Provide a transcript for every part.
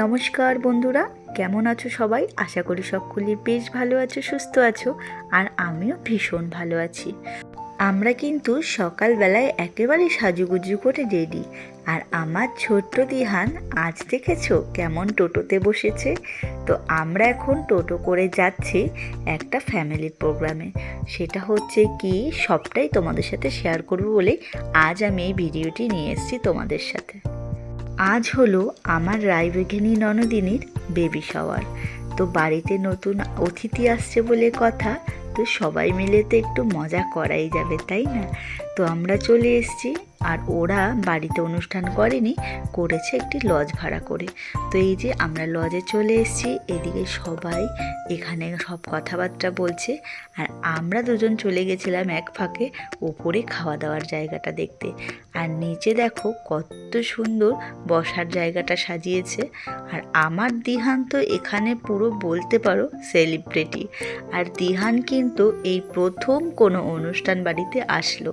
নমস্কার বন্ধুরা, কেমন আছো সবাই? আশা করি সকলে বেশ ভালো আছো, সুস্থ আছো, আর আমিও ভীষণ ভালো আছি। আমরা কিন্তু সকালবেলায় একেবারে সাজুগুজু করে রেডি। আর আমার ছোট্ট দিহান আজ দেখেছ কেমন টোটোতে বসেছে? তো আমরা এখন টোটো করে যাচ্ছি একটা ফ্যামিলি প্রোগ্রামে সেটা হচ্ছে কি, সবটাই তোমাদের সাথে শেয়ার করব বলে আজ আমি এই ভিডিওটি নিয়ে এসেছি তোমাদের সাথে। আজ হলো আমার রায়বেঘিনী ননদিনীর বেবি শাওয়ার তো বাড়িতে নতুন অতিথি আসছে বলে কথা, তো সবাই মিলে তো একটু মজা করাই যাবে, তাই না? তো আমরা চলে এসেছি। আর ওরা বাড়িতে অনুষ্ঠান করেনি, করেছে একটি লজ ভাড়া করে। তো এই যে আমরা লজে চলে এসেছি, এদিকে সবাই এখানে সব কথাবার্তা বলছে। আর আমরা দুজন চলে গেছিলাম এক ফাঁকে ওপরে খাওয়া দাওয়ার জায়গাটা দেখতে। আর নিচে দেখো কত সুন্দর বসার জায়গাটা সাজিয়েছে। আর আমার দিহান তো এখানে পুরো বলতে পারো সেলিব্রিটি আর দিহান কিন্তু এই প্রথম কোনো অনুষ্ঠান বাড়িতে আসলো।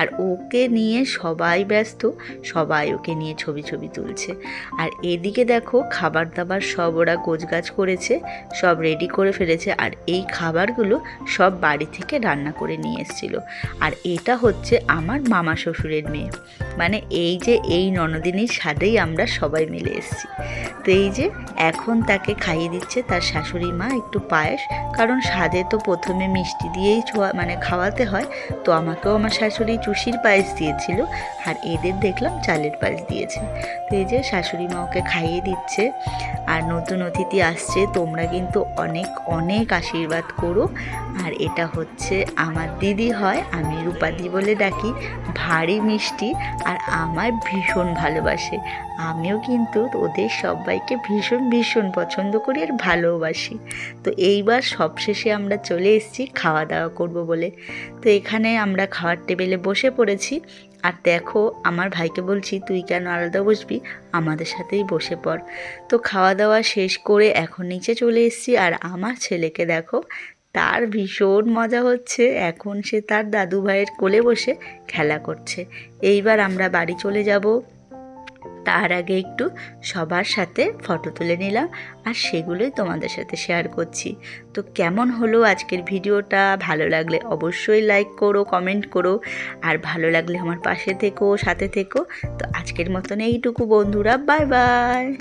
আর ওকে নিয়ে সবাই ব্যস্ত, সবাই ওকে নিয়ে ছবি ছবি তুলছে। আর এদিকে দেখো খাবার দাবার সব ওরা গোছগাছ করেছে, সব রেডি করে ফেলেছে আর এই খাবারগুলো সব বাড়ি থেকে রান্না করে নিয়ে এসেছিল। আর এটা হচ্ছে আমার মামা শ্বশুরের মেয়ে। মানে এই যে এই ননদিনীর স্বাদেই আমরা সবাই মিলে এসেছি। তো এই যে এখন তাকে খাইয়ে দিচ্ছে তার শাশুড়ি মা একটু পায়েস, কারণ স্বাদে তো প্রথমে মিষ্টি দিয়েই মানে খাওয়াতে হয়, তো আমাকেও আমার শাশুড়ি চুষির পায়েস দিয়েছিল আর এদের দেখলাম চালের পায়েস দিয়েছে। তো এই যে শাশুড়ি মা ওকে খাইয়ে দিচ্ছে আর নতুন অতিথি আসছে, তোমরা কিন্তু অনেক অনেক আশীর্বাদ করো। আর এটা হচ্ছে আমার দিদি হয়, আমি রূপাদি বলে ডাকি, ভারী মিষ্টি আর আমায় ভীষণ ভালোবাসে। আমিও কিন্তু ওদের সবাইকে ভীষণ ভীষণ পছন্দ করি আর ভালোবাসি। তো এইবার সবশেষে আমরা চলে এসেছি খাওয়া দাওয়া করব বলে। তো এখানে আমরা খাওয়ার টেবিলে বসে পড়েছি। আর দেখো, আমার ভাইকে বলছি, তুই কেন আলাদা বসবি? আমাদের সাথেই বসে পড়। তো খাওয়া দাওয়া শেষ করে এখন নিচে চলে এসেছি। আর আমার ছেলেকে দেখো তার ভীষণ মজা হচ্ছে। এখন সে তার দাদু ভাইয়ের কোলে বসে খেলা করছে। এইবার আমরা বাড়ি চলে যাব। তার আগে একটু সবার সাথে ফটো তুলে নিলাম আর সেগুলোই তোমাদের সাথে শেয়ার করছি। তো কেমন হলো আজকের ভিডিওটা? ভালো লাগলে অবশ্যই লাইক করো কমেন্ট করো। আর ভালো লাগলে আমার পাশে থেকো, সাথে থেকো। তো আজকের মতন এইটুকু বন্ধুরা বাই বাই